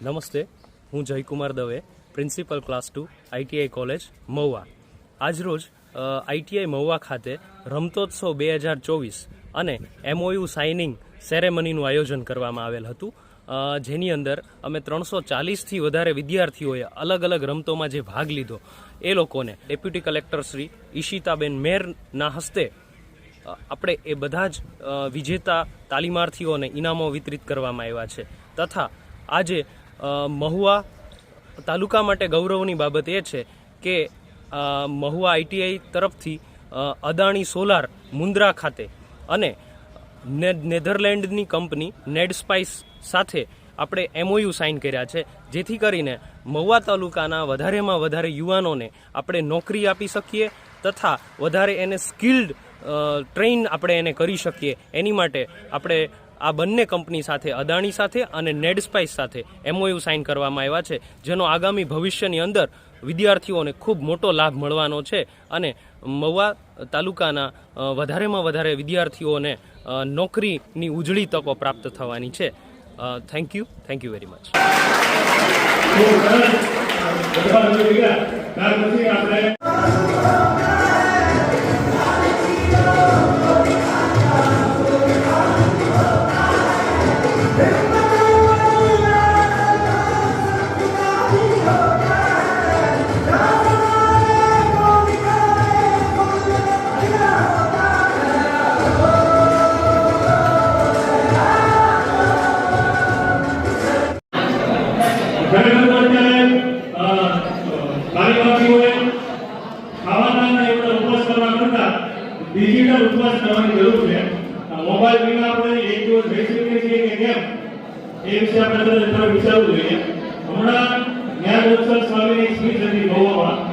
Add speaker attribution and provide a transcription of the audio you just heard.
Speaker 1: નમસ્તે, હું Jaykumar Dave, principal class two ITI college, Mahuva. આજરોજ આઈટીઆઈ મહુવા ખાતે રમતોત્સવ બે હજાર ચોવીસ અને એમઓયુ સાઇનિંગ સેરેમનીનું આયોજન કરવામાં આવેલ હતું. જેની અંદર અમે ત્રણસો ચાલીસથી વધારે વિદ્યાર્થીઓએ અલગ અલગ રમતોમાં જે ભાગ લીધો, એ લોકોને ડેપ્યુટી કલેક્ટર શ્રી ઈશિતાબેન મેરના હસ્તે આપણે એ બધા જ વિજેતા તાલીમાર્થીઓને ઇનામો વિતરિત કરવામાં આવ્યા છે. તથા આજે મહુવા તાલુકા માટે ગૌરવની બાબત એ છે કે મહુવા આઈટીઆઈ તરફથી અદાણી સોલાર મુન્દ્રા ખાતે અને નેધરલેન્ડની કંપની નેડ સ્પાઇસ સાથે આપણે એમઓયુ સાઇન કર્યા છે, જેથી કરીને મહુવા તાલુકાના વધારેમાં વધારે યુવાનોને આપણે નોકરી આપી શકીએ તથા વધારે એને સ્કિલ્ડ ટ્રેન આપણે એને કરી શકીએ. એની માટે આપણે આ બંને કંપની સાથે, અદાણી સાથે અને નેડ સ્પાઇસ સાથે એમઓયુ સાઇન કરવામાં આવ્યા છે, જેનો આગામી ભવિષ્યની અંદર વિદ્યાર્થીઓને ખૂબ મોટો લાભ મળવાનો છે અને મહુવા તાલુકાના વધારેમાં વધારે વિદ્યાર્થીઓને નોકરીની ઉજળી તકો પ્રાપ્ત થવાની છે. Thank you thank you very much
Speaker 2: digital ઉપવાસ કરવાની જરૂર છે મોબાઈલ વિના આપણે એક દિવસ રહી શકીએ છીએ કે કેમ એ વિશે આપણે વિચારવું જોઈએ હમણાં જ્ઞાન સ્વામીની સ્પીચ હતી મહુવામાં